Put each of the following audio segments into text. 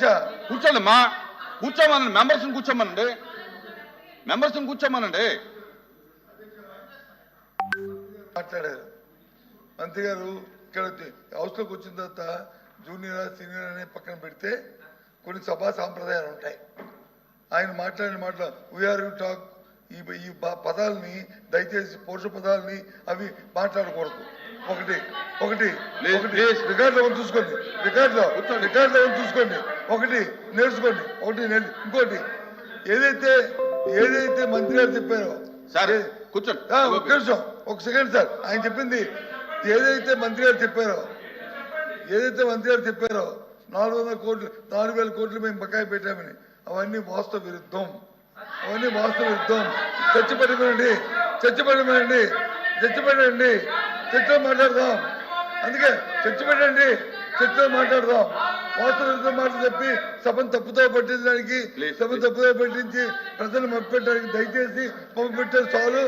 అధ్యక్ష కూర్చోండి మా కూర్చోమనండి మెంబర్స్ని కూర్చోమనండి. మెంబర్స్ని కూర్చోమనండి. మాట్లాడారు. మంత్రి గారు ఇక్కడ హౌస్లోకి వచ్చిన తర్వాత జూనియర్ సీనియర్ అనే పక్కన పెడితే కొన్ని సభా సాంప్రదాయాలు ఉంటాయి. ఆయన మాట్లాడిన మాటలు వీఆర్ యూ టాక్ ఈ పదాలని దయచేసి పౌరుష పదాలని అవి మాట్లాడకూడదు. ఒకటి ఒకటి ఒకటి. రికార్డులో ఉంది చూసుకోండి. రికార్డులో రికార్డులో ఉంది చూసుకోండి. ఒకటి నేర్చుకోండి. ఒకటి ఇంకోటి. ఏదైతే ఏదైతే మంత్రి గారు చెప్పారో సార్ కూర్చోండి ఆ, ఒక్క నిమిషం ఒక సెకండ్ సార్. ఆయన చెప్పింది ఏదైతే మంత్రి గారు చెప్పారో ఏదైతే మంత్రి గారు చెప్పారో నాలుగు వందల కోట్లు నాలుగు వేల కోట్లు మేము బకాయి పెట్టామని అవన్నీ వాస్తవ విరుద్ధం. అవన్నీ వాస్తవ విరుద్ధం. చర్చ పెట్టమనండి చర్చ పెట్టమనండి చర్చ పెట్టండి చర్చలో మాట్లాడదాం. అందుకే చర్చ పెట్టండి చర్చలో మాట్లాడదాం. వాస్తవ విరుద్ధం మాటలు చెప్పి సభను తప్పుతో పట్టించడానికి సభను. తప్పుదో పట్టించి ప్రజలు మప్పెట్టడానికి దయచేసి మప్పు పెట్టారు చాలు.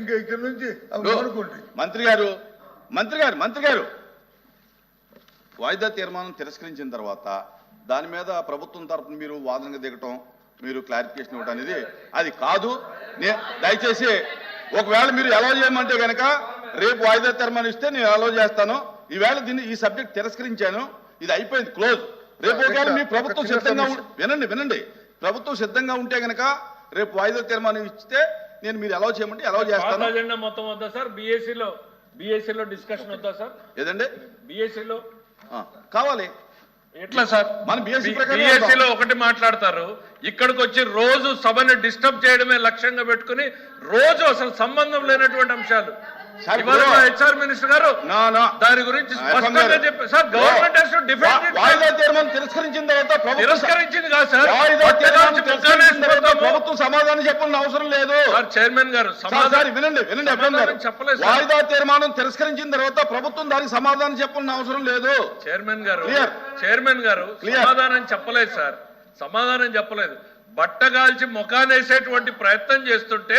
ఇంకా ఇక్కడ నుంచి అనుకోండి. మంత్రి గారు మంత్రి గారు మంత్రి గారు. వాయిదా తీర్మానం తిరస్కరించిన తర్వాత దాని మీద ప్రభుత్వం తరపున మీరు వాదనగా దిగటం మీరు క్లారిఫికేషన్ ఇవ్వటం అనేది అది కాదు. దయచేసి ఒకవేళ మీరు ఎలా చేయమంటే కనుక రేపు వాయిదా తీర్మానం ఇస్తే నేను ఎలా చేస్తాను. ఈవేళ దీన్ని ఈ సబ్జెక్ట్ తిరస్కరించాను. ఇది అయిపోయింది క్లోజ్ రేపు ఒకవేళ మీ ప్రభుత్వం సిద్ధంగా వినండి వినండి. ప్రభుత్వం సిద్ధంగా ఉంటే కనుక రేపు వాయిదా తీర్మానం ఇస్తే నేను మీరు ఎలా చేయమంటే ఎలా చేస్తాను. అజెండా మొత్తం వద్దా సార్? బీఎస్సీలో బీఎస్సీలో డిస్కషన్ వద్దా సార్? ఏదండి? బీఎస్సీలో ఆ, కావాలి. ఎట్లా సార్? మన బీఎస్సీలో ఒకటి మాట్లాడతారు. ఇక్కడికి వచ్చి రోజు సభని డిస్టర్బ్ చేయడమే లక్ష్యంగా పెట్టుకుని రోజు అసలు సంబంధం లేనటువంటి అంశాలు. హెచ్ఆర్ మినిస్టర్ గారు దాని గురించి స్పష్టంగా సార్ గవర్నమెంట్ తీర్మానం తిరస్కరించిన తర్వాత తిరస్కరించింది కాదు సార్. ప్రభుత్వం సమాధానం చెప్పాల్సిన అవసరం లేదు. చైర్మన్ గారు వినండి వినండి చెప్పలేదు. వాయిదా తీర్మానం తిరస్కరించిన తర్వాత ప్రభుత్వం దానికి సమాధానం చెప్పాల్సిన అవసరం లేదు. చైర్మన్ గారు. చైర్మన్ గారు. సమాధానం చెప్పలేదు సార్. సమాధానం చెప్పలేదు. బట్టగాల్చి ముఖానేసేటువంటి ప్రయత్నం చేస్తుంటే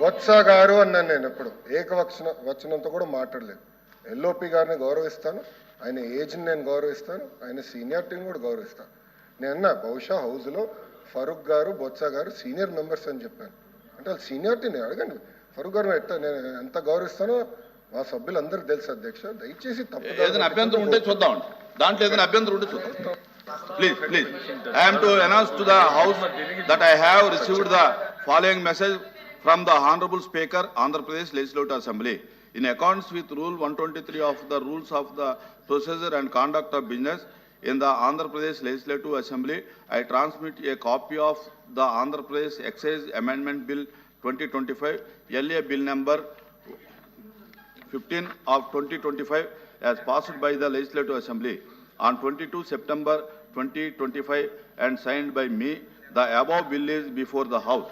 బొత్స గారు అన్నాను నేను ఎప్పుడు. ఏకవచన వచనంతో కూడా మాట్లాడలేదు. ఎల్ఓపి గారిని గౌరవిస్తాను. ఆయన ఏజ్ని నేను గౌరవిస్తాను. ఆయన సీనియారిటీని కూడా గౌరవిస్తాను. నేను అన్నా బహుశా హౌస్లో ఫరూక్ గారు బొత్స గారు సీనియర్ మెంబర్స్ అని చెప్పాను. అంటే వాళ్ళు సీనియారిటీని అడగండి ఫరూక్ గారు ఎట్ట నేను ఎంత గౌరవిస్తానో మా సభ్యులందరికీ తెలుసు అధ్యక్ష. దయచేసి తప్పు ఏదైనా అభ్యంతరం ఉంటే చూద్దామండి దాంట్లో ఏదైనా అభ్యంతరం ఉంటే చూద్దాం. Please please I'm to announce to the house that I have received the following message from the Honorable Speaker, Andhra Pradesh Legislative Assembly. In accordance with Rule 123 of the Rules of the Procedure and Conduct of Business in the Andhra Pradesh Legislative Assembly, I transmit a copy of the Andhra Pradesh Excise Amendment Bill 2025, LA Bill number 15 of 2025 as passed by the Legislative Assembly on 22 September 2025 and signed by me. The above bill is before the House.